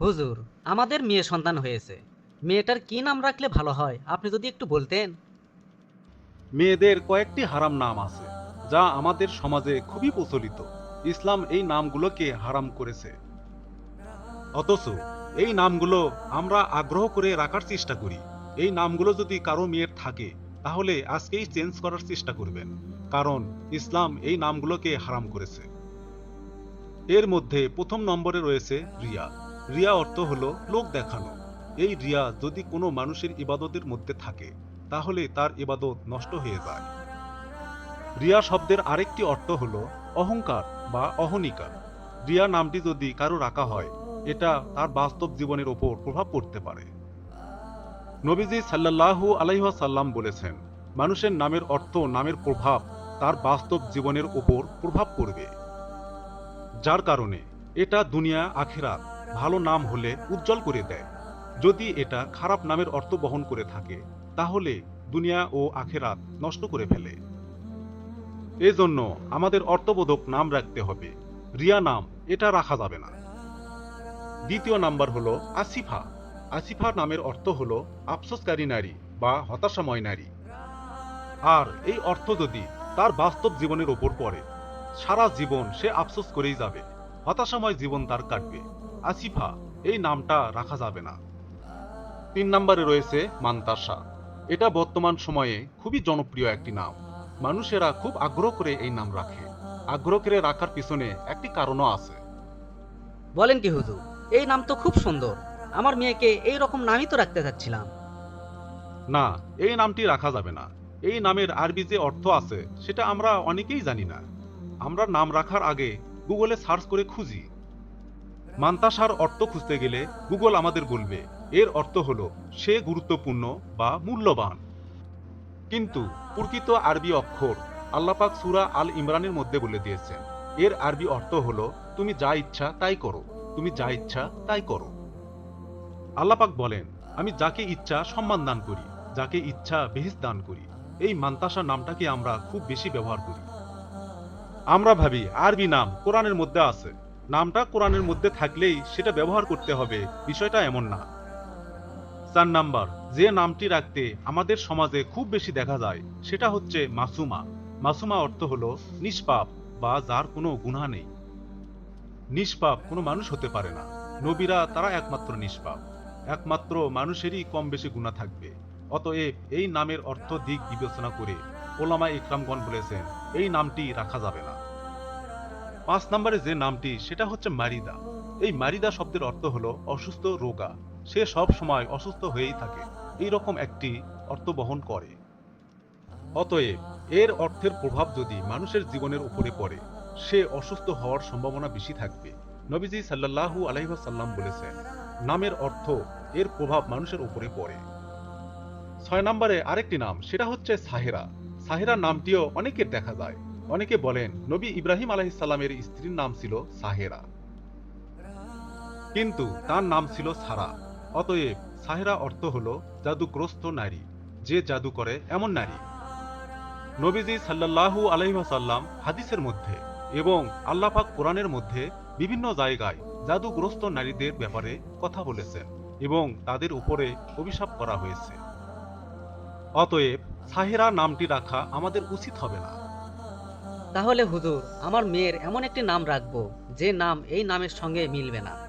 হুজুর, আমাদের মেয়ে সন্তান হয়েছে। মেয়েটার কি নাম রাখলে ভালো হয়? আপনি যদি একটু বলতেন। মেয়েদের কয়েকটি হারাম নাম আছে, যা আমাদের সমাজে খুবই প্রচলিত। ইসলাম এই নামগুলোকে হারাম করেছে। অথচ এই নামগুলো আমরা আগ্রহ করে রাখার চেষ্টা করি। এই নামগুলো যদি কারও মেয়ের থাকে, তাহলে আজকেই চেঞ্জ করার চেষ্টা করবেন। কারণ ইসলাম এই নামগুলোকে হারাম করেছে। এর মধ্যে প্রথম নম্বরে রয়েছে রিয়া। রিয়া অর্থ হলো লোক দেখানো। এই রিয়া যদি কোনো মানুষের ইবাদতের মধ্যে থাকে, তাহলে তার ইবাদত নষ্ট হয়ে যায়। রিয়া শব্দের আরেকটি অর্থ হলো অহংকার বা অহনিকা রিয়া নামটি যদি কারও রাখা হয়, এটা তার বাস্তব জীবনের ওপর প্রভাব পড়তে পারে। নবীজি সাল্লাল্লাহু আলাইহাসাল্লাম বলেছেন, মানুষের নামের অর্থ নামের প্রভাব তার বাস্তব জীবনের ওপর প্রভাব পড়বে। যার কারণে এটা দুনিয়া, আখেরাত ভালো নাম হলে উজ্জ্বল করে দেয়। যদি এটা খারাপ নামের অর্থ বহন করে থাকে, তাহলে দুনিয়া ও আখেরাত নষ্ট করে ফেলে। এজন্য আমাদের অর্থবোধক নাম রাখতে হবে। রিয়া নাম, এটা রাখা যাবে না। দ্বিতীয় নাম্বার হলো আসিফা। আসিফা নামের অর্থ হলো আফসোসকারী নারী বা হতাশাময় নারী। আর এই অর্থ যদি তার বাস্তব জীবনের ওপর পড়ে, সারা জীবন সে আফসোস করেই যাবে। হতাশাময় জীবন তার কাটবে। আসিফা এই নামটা রাখা যাবে না। তিন নম্বরে রয়েছে মান্তাসা। এটা বর্তমান সময়ে খুবই জনপ্রিয় একটি নাম। মানুষেরা খুব আগ্রহ করে এই নাম রাখে। আগ্রহ করে রাখার পিছনে একটি কারণও আছে। বলেন কি হুজুর এই নাম তো খুব সুন্দর। আমার মেয়েকে এই রকম নামই তো রাখতে চাচ্ছিলাম না এই নামটি রাখা যাবে না। এই নামের আরবি যে অর্থ আছে সেটা আমরা অনেকেই জানি না। আমরা নাম রাখার আগে গুগলে সার্চ করে খুঁজি। মান্তাসার অর্থ খুঁজতে গেলে গুগল আমাদের বলবে। এর অর্থ হল, সে গুরুত্বপূর্ণ বা মূল্যবান। কিন্তু প্রকৃত আরবি অক্ষর আল্লাপাক সুরা আল ইমরানের মধ্যে বলে দিয়েছেন। এর আরবি অর্থ হলো, তুমি যা ইচ্ছা তাই করো। তুমি যা ইচ্ছা তাই করো। আল্লাপাক বলেন, আমি যাকে ইচ্ছা সম্মান দান করি, যাকে ইচ্ছা বেহিস দান করি। এই মান্তাসা নামটাকে আমরা খুব বেশি ব্যবহার করি। আমরা ভাবি, আরবি নাম কোরআনের মধ্যে আছে। নামটা কোরআনের মধ্যে থাকলেই সেটা ব্যবহার করতে হবে, বিষয়টা এমন না। চার নাম্বার, যে নামটি রাখতে আমাদের সমাজে খুব বেশি দেখা যায়, সেটা হচ্ছে মাসুমা। মাসুমা অর্থ হলো নিষ্পাপ বা যার কোনো গুণা নেই। নিষ্পাপ কোনো মানুষ হতে পারে না। নবীরা তারা একমাত্র নিষ্পাপ। একমাত্র মানুষেরই কম বেশি গুণা থাকবে। অতএব এই নামের অর্থ দিক বিবেচনা করে ওলামা ইকরামগণ বলেছেন, এই নামটি রাখা যাবে না। পাঁচ নম্বরে যে নামটি, সেটা হচ্ছে মারিদা। এই মারিদা শব্দের অর্থ হলো অসুস্থ রোগা। সে সব সময় অসুস্থ হয়েই থাকে। এই রকম একটি অর্থ বহন করে। অতএব, এর অর্থের প্রভাব যদি মানুষের জীবনের উপরে পড়ে, সে অসুস্থ হওয়ার সম্ভাবনা বেশি থাকবে। নবীজি সাল্লাল্লাহু আলাইহাল্লাম বলেছেন, নামের অর্থ, এর প্রভাব মানুষের উপরে পড়ে। ছয় নম্বরে আরেকটি নাম, সেটা হচ্ছে সাহেরা। সাহেরা নামটিও অনেকের দেখা যায়। অনেকে বলেন নবী ইব্রাহিম আলাইসাল্লামের স্ত্রীর নাম ছিল সাহেরা। কিন্তু তার নাম ছিল সারা। অতএব সাহেরা অর্থ হল জাদুগ্রস্ত নারী। যে জাদু করে এমন নারী। নবীজি সাল্লাল্লাহু আলাইসাল্লাম হাদিসের মধ্যে এবং আল্লাপাক কোরআনের মধ্যে বিভিন্ন জায়গায় জাদুগ্রস্ত নারীদের ব্যাপারে কথা বলেছেন এবং তাদের উপরে অভিশাপ করা হয়েছে। অতএব সাহেরা নামটি রাখা আমাদের উচিত হবে না। তাহলে হুজুর, আমার মেয়ের এমন একটি নাম রাখব, যে নাম এই নামের সঙ্গে মিলবে না।